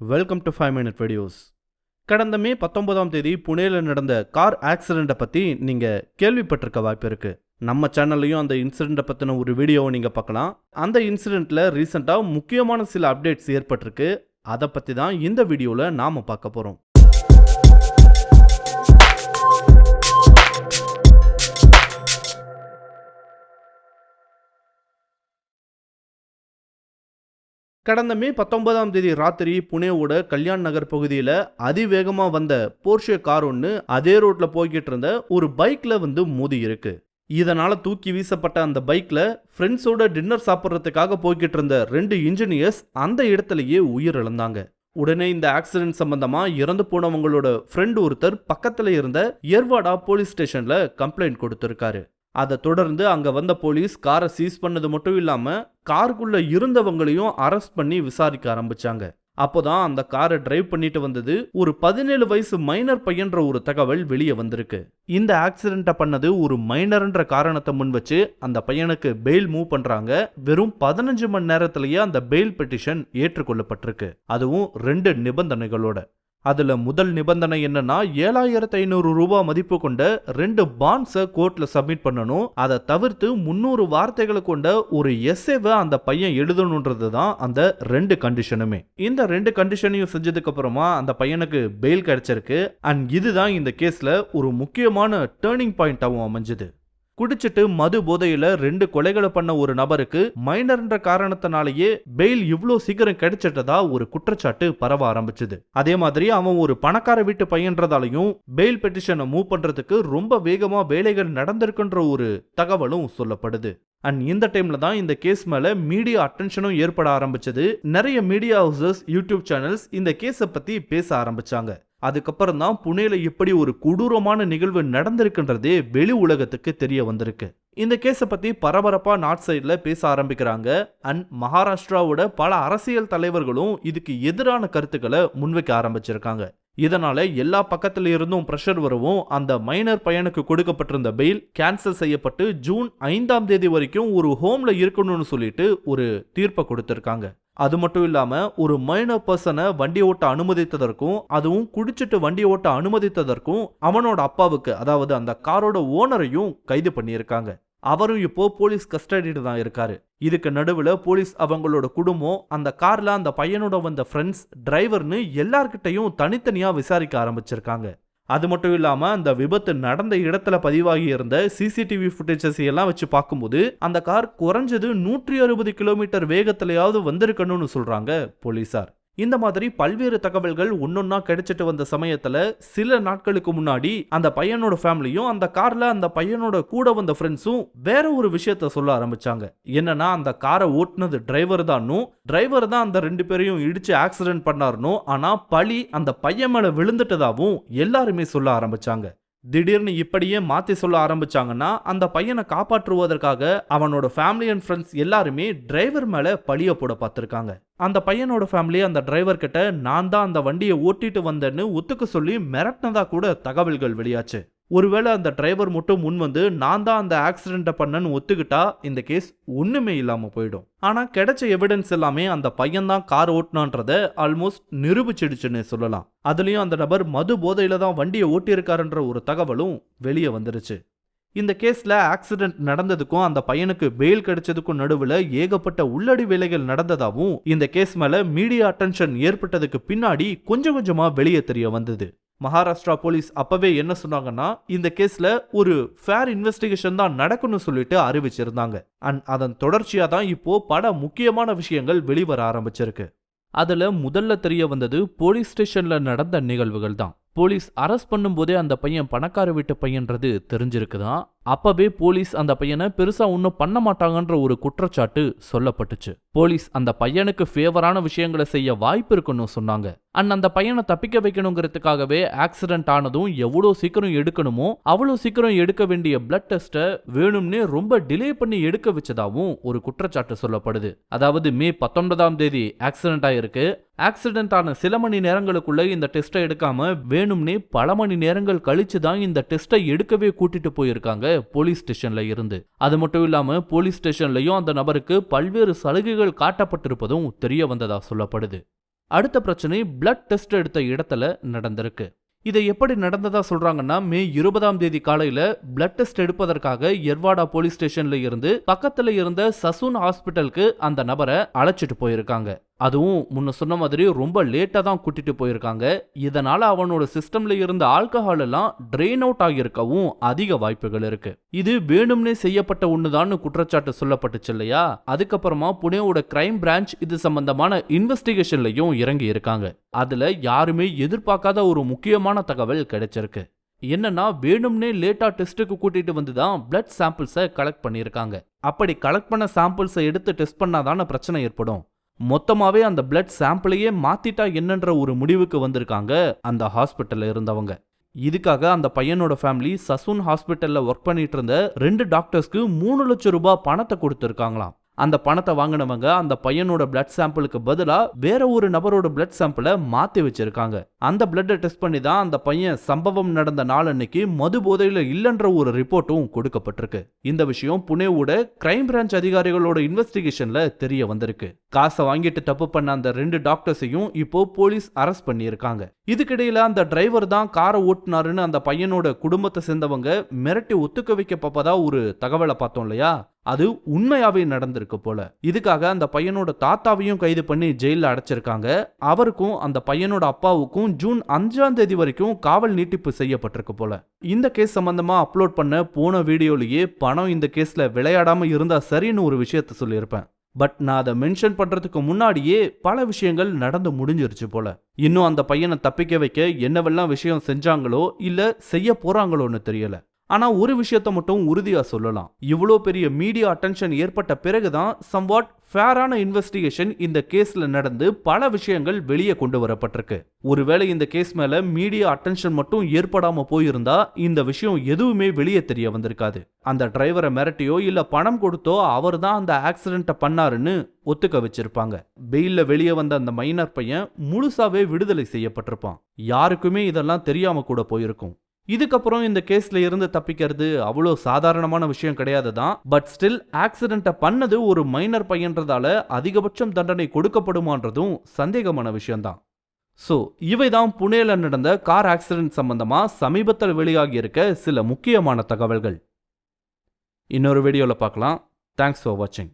Welcome to five minute videos கடந்த மே பத்தொன்பதாம் தேதி புனேல நடந்த கார் ஆக்சிடெண்ட்டை பற்றி நீங்கள் கேள்விப்பட்டிருக்க வாய்ப்பு இருக்கு. நம்ம சேனல்லையும் அந்த இன்சிடெண்ட்டை பற்றின ஒரு வீடியோவை நீங்கள் பார்க்கலாம். அந்த இன்சிடெண்ட்டில் ரீசெண்டாக முக்கியமான சில அப்டேட்ஸ் ஏற்பட்டிருக்கு. அதை பற்றி தான் இந்த வீடியோவில் நாம் பார்க்க போகிறோம் கடந்த மே பத்தொன்பதாம் தேதி ராத்திரி புனேவோட கல்யாண் நகர் பகுதியில் அதிவேகமாக வந்த போர்ஷே கார் ஒன்று அதே ரோட்ல போய்கிட்டு இருந்த ஒரு பைக்ல வந்து மோதி இருக்கு. இதனால தூக்கி வீசப்பட்ட அந்த பைக்ல ஃப்ரெண்ட்ஸோட டின்னர் சாப்பிட்றதுக்காக போய்கிட்டு இருந்த ரெண்டு இன்ஜினியர்ஸ் அந்த இடத்துலயே உயிரிழந்தாங்க. உடனே இந்த ஆக்சிடென்ட் சம்பந்தமாக இறந்து போனவங்களோட ஃப்ரெண்ட் ஒருத்தர் பக்கத்துல இருந்த எர்வாடா போலீஸ் ஸ்டேஷன்ல கம்ப்ளைண்ட் கொடுத்துருக்காரு. அதை தொடர்ந்து அங்கே வந்த போலீஸ் காரை சீஸ் பண்ணது மட்டும் இல்லாமல் காருக்குள்ளே இருந்தவங்களையும் அரெஸ்ட் பண்ணி விசாரிக்க ஆரம்பித்தாங்க அப்போதான் அந்த காரை டிரைவ் பண்ணிட்டு வந்தது ஒரு பதினேழு வயசு மைனர் பையன்ற ஒரு தகவல் வெளியே வந்திருக்கு. இந்த ஆக்சிடென்ட்டை பண்ணது ஒரு மைனர்ன்ற காரணத்தை முன் வச்சு அந்த பையனுக்கு பெயில் மூவ் பண்றாங்க. வெறும் பதினஞ்சு மணி நேரத்திலேயே அந்த பெயில் பெட்டிஷன் ஏற்றுக்கொள்ளப்பட்டிருக்கு. அதுவும் ரெண்டு நிபந்தனைகளோட. அதில் முதல் நிபந்தனை என்னன்னா ஏழாயிரத்து ஐநூறு ரூபாய் மதிப்பு கொண்ட ரெண்டு பாண்ட்ஸை கோர்ட்டில் சப்மிட் பண்ணணும். அதை தவிர்த்து முந்நூறு வார்த்தைகளை கொண்ட ஒரு எஸ்ஏவை அந்த பையன் எழுதணுன்றது தான் அந்த ரெண்டு கண்டிஷனுமே இந்த ரெண்டு கண்டிஷனையும் செஞ்சதுக்கு அப்புறமா அந்த பையனுக்கு பெயில் கிடைச்சிருக்கு. அண்ட் இதுதான் இந்த கேஸில் ஒரு முக்கியமான டேர்னிங் பாயிண்டாகவும் அமைஞ்சது. குடிச்சிட்டு மது போதையில ரெண்டு கொலைகளை பண்ண ஒரு நபருக்கு மைனர்ன்ற காரணத்தினாலேயே பெயில் இவ்வளோ சீக்கிரம் கிடைச்சிட்டதா ஒரு குற்றச்சாட்டு பரவ ஆரம்பிச்சது. அதே மாதிரி அவன் ஒரு பணக்கார வீட்டு பையன்றதாலையும் பெயில் பெட்டிஷனை மூவ் பண்றதுக்கு ரொம்ப வேகமா வேலைகள் நடந்திருக்குன்ற ஒரு தகவலும் சொல்லப்படுது. அண்ட் இந்த டைம்ல தான் இந்த கேஸ் மேல மீடியா அட்டென்ஷனும் ஏற்பட ஆரம்பிச்சது. நிறைய மீடியா ஹவுசஸ் யூடியூப் சேனல்ஸ் இந்த கேஸை பத்தி பேச ஆரம்பிச்சாங்க. அதுக்கப்புறம் தான் புனேல இப்படி ஒரு கொடூரமான நிகழ்வு நடந்திருக்குன்றதே வெளி உலகத்துக்கு தெரிய வந்திருக்கு. இந்த கேஸை பத்தி பரபரப்பா நார்த் சைடில் பேச ஆரம்பிக்கிறாங்க. அண்ட் மகாராஷ்டிராவோட பல அரசியல் தலைவர்களும் இதுக்கு எதிரான கருத்துக்களை முன்வைக்க ஆரம்பிச்சிருக்காங்க. இதனால எல்லா பக்கத்துல இருந்தும் ப்ரெஷர் வரவும் அந்த மைனர் பையனுக்கு கொடுக்கப்பட்டிருந்த பெயில் கேன்சல் செய்யப்பட்டு ஜூன் ஐந்தாம் தேதி வரைக்கும் ஒரு ஹோம்ல இருக்கணும்னு சொல்லிட்டு ஒரு தீர்ப்பை கொடுத்திருக்காங்க. அது மட்டும் இல்லாம ஒரு மைனர் பர்சனை வண்டி ஓட்ட அனுமதித்ததற்கும் அதுவும் குடிச்சிட்டு வண்டி ஓட்ட அனுமதித்ததற்கும் அவனோட அப்பாவுக்கு அதாவது அந்த காரோட ஓனரையும் கைது பண்ணியிருக்காங்க. அவரும் இப்போ போலீஸ் கஸ்டடியில் தான் இருக்காரு. இதுக்கு நடுவில் போலீஸ் அவங்களோட குடும்பம் அந்த கார்ல அந்த பையனோட வந்த ஃப்ரெண்ட்ஸ் டிரைவர்னு எல்லார்கிட்டையும் தனித்தனியா விசாரிக்க ஆரம்பிச்சிருக்காங்க. அது மட்டும் இல்லாமல் அந்த விபத்து நடந்த இடத்துல பதிவாகி இருந்த சிசிடிவி ஃபுட்டேஜஸ் எல்லாம் வச்சு பார்க்கும்போது அந்த கார் குறைஞ்சது நூற்றி அறுபது கிலோமீட்டர் வேகத்திலேயாவது வந்திருக்கணும்னு சொல்கிறாங்க போலீசார். இந்த மாதிரி பல்வேறு தகவல்கள் ஒன்னொன்னா கிடைச்சிட்டு வந்த சமயத்துல சில நாட்களுக்கு முன்னாடி அந்த பையனோட ஃபேமிலியும் அந்த கார்ல அந்த பையனோட கூட வந்த ஃப்ரெண்ட்ஸும் வேற ஒரு விஷயத்த சொல்ல ஆரம்பிச்சாங்க. என்னன்னா அந்த காரை ஓட்டுனது டிரைவர் தானும் டிரைவர் தான் அந்த ரெண்டு பேரையும் இடிச்சு ஆக்சிடென்ட் பண்ணாருனும் ஆனா பழி அந்த பையன் மேல விழுந்துட்டதாவும் எல்லாருமே சொல்ல ஆரம்பிச்சாங்க. திடீர்னு இப்படியே மாத்தி சொல்ல ஆரம்பிச்சாங்கன்னா அந்த பையனை காப்பாற்றுவதற்காக அவனோட ஃபேமிலி அண்ட் ஃப்ரெண்ட்ஸ் எல்லாருமே டிரைவர் மேல பழிய போட பார்த்துருக்காங்க. அந்த பையனோட ஃபேமிலி அந்த டிரைவர் கிட்ட நான் தான் அந்த வண்டியை ஓட்டிட்டு வந்தேன்னு ஒத்துக்க சொல்லி மிரட்டினதா கூட தகவல்கள் வெளியாச்சு. ஒருவேளை அந்த டிரைவர் மட்டும் முன் வந்து நான் தான் அந்த ஆக்சிடென்ட்டை பண்ணன்னு ஒத்துக்கிட்டா இந்த கேஸ் ஒன்றுமே இல்லாமல் போயிடும். ஆனால் கிடைச்ச எவிடன்ஸ் எல்லாமே அந்த பையன் தான் கார் ஓட்டினான்றத ஆல்மோஸ்ட் நிரூபிச்சிடுச்சுன்னு சொல்லலாம். அதுலேயும் அந்த நபர் மது போதையில் தான் வண்டியை ஓட்டியிருக்காருன்ற ஒரு தகவலும் வெளியே வந்துருச்சு. இந்த கேஸில் ஆக்சிடென்ட் நடந்ததுக்கும் அந்த பையனுக்கு பெயில் கிடைச்சதுக்கும் நடுவில் ஏகப்பட்ட உள்ளடி வேலைகள் நடந்ததாவும் இந்த கேஸ் மேலே மீடியா அட்டென்ஷன் ஏற்பட்டதுக்கு பின்னாடி கொஞ்சம் கொஞ்சமாக வெளியே தெரிய வந்தது. மகாராஷ்டிரா போலீஸ் அப்பவே என்ன சொன்னாங்கன்னா இந்த கேஸ்ல ஒரு ஃபேர் இன்வெஸ்டிகேஷன் தான் நடக்கும்னு சொல்லிட்டு அறிவிச்சிருந்தாங்க. அண்ட் அதன் தொடர்ச்சியா தான் இப்போ பல முக்கியமான விஷயங்கள் வெளிவர ஆரம்பிச்சிருக்கு. அதுல முதல்ல தெரிய வந்தது போலீஸ் ஸ்டேஷன்ல நடந்த நிகழ்வுகள் தான். போலீஸ் அரெஸ்ட் பண்ணும்போதே அந்த பையன் பணக்கார வீட்டு பையன்றது தெரிஞ்சிருக்குதான் அப்பவே போலீஸ் அந்த பையனை பெருசா ஒன்றும் பண்ண மாட்டாங்கன்ற ஒரு குற்றச்சாட்டு சொல்லப்பட்டுச்சு. போலீஸ் அந்த பையனுக்கு ஃபேவரான விஷயங்களை செய்ய வாய்ப்பு இருக்குன்னு சொன்னாங்க. அண்ட் அந்த பையனை தப்பிக்க வைக்கணுங்கிறதுக்காகவே ஆக்சிடென்ட் ஆனதும் எவ்வளோ சீக்கிரம் எடுக்கணுமோ அவ்வளோ சீக்கிரம் எடுக்க வேண்டிய பிளட் டெஸ்ட்டை வேணும்னே ரொம்ப டிலே பண்ணி எடுக்க வச்சதாவும் ஒரு குற்றச்சாட்டு சொல்லப்படுது. அதாவது மே பத்தொன்பதாம் தேதி ஆக்சிடென்ட் ஆயிருக்கு. ஆக்சிடென்ட் ஆன சில மணி நேரங்களுக்குள்ள இந்த டெஸ்ட்டை எடுக்காம வேணும்னே பல மணி நேரங்கள் கழிச்சு தான் இந்த டெஸ்ட்டை எடுக்கவே கூட்டிட்டு போயிருக்காங்க போலீஸ் ஸ்டேஷன்ல இருந்து. அது மட்டும் இல்லாம போலீஸ் ஸ்டேஷன்லயும் அந்த நபருக்கு பல்வேறு சலுகைகள் காட்டப்பட்டிருப்பதும் தெரிய வந்ததா சொல்லப்படுது. அடுத்த பிரச்சனை பிளட் டெஸ்ட் எடுத்த இடத்துல நடந்திருக்கு. இதை எப்படி நடந்ததா சொல்றாங்கன்னா மே இருபதாம் தேதி காலையில பிளட் டெஸ்ட் எடுப்பதற்காக எர்வாடா போலீஸ் ஸ்டேஷன்ல இருந்து பக்கத்துல இருந்த சசூன் ஹாஸ்பிட்டலுக்கு அந்த நபரை அழைச்சிட்டு போயிருக்காங்க. அதுவும் முன்ன சொன்ன மாதிரி ரொம்ப லேட்டா தான் கூட்டிட்டு போயிருக்காங்க. இதனால அவனோட சிஸ்டம்ல இருந்த ஆல்கஹால் எல்லாம் ட்ரெயின் அவுட் ஆகியிருக்கவும் அதிக வாய்ப்புகள் இருக்கு. இது வேணும்னே செய்யப்பட்ட ஒண்ணுதான்னு குற்றச்சாட்டு சொல்லப்பட்டுச்சு இல்லையா? அதுக்கப்புறமா புனேவோட கிரைம் பிரான்ச் இது சம்பந்தமான இன்வெஸ்டிகேஷன்லயும் இறங்கி இருக்காங்க. அதுல யாருமே எதிர்பார்க்காத ஒரு முக்கியமான தகவல் கிடைச்சிருக்கு. என்னன்னா வேணும்னே லேட்டா டெஸ்ட்டுக்கு கூட்டிட்டு வந்து தான் பிளட் சாம்பிள்ஸை கலெக்ட் பண்ணியிருக்காங்க. அப்படி கலெக்ட் பண்ண சாம்பிள்ஸை எடுத்து டெஸ்ட் பண்ணாதான பிரச்சனை ஏற்படும். மொத்தமாவே அந்த பிளட் சாம்பிளையே மாத்திட்டா என்னன்ற ஒரு முடிவுக்கு வந்திருக்காங்க அந்த ஹாஸ்பிட்டல்ல இருந்தவங்க. இதுக்காக அந்த பையனோட ஃபேமிலி சசூன் ஹாஸ்பிட்டல்ல ஒர்க் பண்ணிட்டு இருந்த ரெண்டு டாக்டர்ஸ்க்கு மூணு லட்சம் ரூபாய் பணத்தை கொடுத்துருக்காங்களாம். அந்த பணத்தை வாங்கினவங்க அந்த பையனோட பிளட் சாம்பிளுக்கு பதிலா வேற ஒரு நபரோட பிளட் சாம்பிளை மாத்தி வச்சிருக்காங்க. அந்த பிளட்டை டெஸ்ட் பண்ணி தான் அந்த பையன் சம்பவம் நடந்த நாள் அன்னைக்கு மது போதையில் இல்லைன்ற ஒரு ரிப்போர்ட்டும் கொடுக்கப்பட்டிருக்கு. இந்த விஷயம் புனேவோட கிரைம் பிரான்ச் அதிகாரிகளோட இன்வெஸ்டிகேஷன்ல தெரிய வந்திருக்கு. காசை வாங்கிட்டு தப்பு பண்ண அந்த ரெண்டு டாக்டர்ஸையும் இப்போ போலீஸ் அரெஸ்ட் பண்ணியிருக்காங்க. இதுக்கிடையில அந்த டிரைவர் தான் காரை ஓட்டுனாருன்னு அந்த பையனோட குடும்பத்தை சேர்ந்தவங்க மிரட்டி ஒத்துக்க வைக்கப்பப்பதா ஒரு தகவலை பார்த்தோம் இல்லையா? அது உண்மையாவே நடந்திருக்கு போல. இதுக்காக அந்த பையனோட தாத்தாவையும் கைது பண்ணி ஜெயிலில் அடைச்சிருக்காங்க. அவருக்கும் அந்த பையனோட அப்பாவுக்கும் ஜூன் அஞ்சாம் தேதி வரைக்கும் காவல் நீட்டிப்பு செய்யப்பட்டிருக்கு போல. இந்த கேஸ் சம்பந்தமா அப்லோட் பண்ண போன வீடியோலயே பணம் இந்த கேஸ்ல விளையாடாம இருந்தா சரின்னு ஒரு விஷயத்த சொல்லியிருப்பேன். பட் நான் அதை மென்ஷன் பண்றதுக்கு முன்னாடியே பல விஷயங்கள் நடந்து முடிஞ்சிருச்சு போல. இன்னும் அந்த பையனை தப்பிக்க வைக்க என்னவெல்லாம் விஷயம் செஞ்சாங்களோ இல்ல செய்ய போறாங்களோன்னு தெரியல. ஆனா ஒரு விஷயத்த மட்டும் உறுதியா சொல்லலாம். இவ்வளோ பெரிய மீடியா அட்டென்ஷன் ஏற்பட்ட பிறகுதான் சம்வாட் ஃபேரான இன்வெஸ்டிகேஷன் இந்த கேஸ்ல நடந்து பல விஷயங்கள் வெளியே கொண்டு வரப்பட்டிருக்கு. ஒருவேளை இந்த கேஸ் மேல மீடியா அட்டென்ஷன் மட்டும் ஏற்படாம போயிருந்தா இந்த விஷயம் எதுவுமே வெளியே தெரிய வந்திருக்காது. அந்த டிரைவரை மிரட்டியோ இல்ல பணம் கொடுத்தோ அவர் தான் அந்த ஆக்சிடென்ட்டை பண்ணாருன்னு ஒத்துக்க வச்சிருப்பாங்க. பெயில்ல வெளியே வந்த அந்த மைனர் பையன் முழுசாவே விடுதலை செய்யப்பட்டிருப்பான். யாருக்குமே இதெல்லாம் தெரியாம கூட போயிருக்கும். இதுக்கப்புறம் இந்த கேஸ்ல இருந்து தப்பிக்கிறது அவ்வளோ சாதாரணமான விஷயம் கிடையாது தான் பட் ஸ்டில் ஆக்சிடென்ட்டை பண்ணது ஒரு மைனர் பையன்றதால அதிகபட்சம் தண்டனை கொடுக்கப்படுமான்றதும் சந்தேகமான விஷயம்தான். ஸோ இவை தான் புனேல நடந்த கார் ஆக்சிடென்ட் சம்பந்தமா சமீபத்தில் வெளியாகி இருக்க சில முக்கியமான தகவல்கள். இன்னொரு வீடியோவில் பார்க்கலாம். தேங்க்ஸ் ஃபார் வாட்சிங்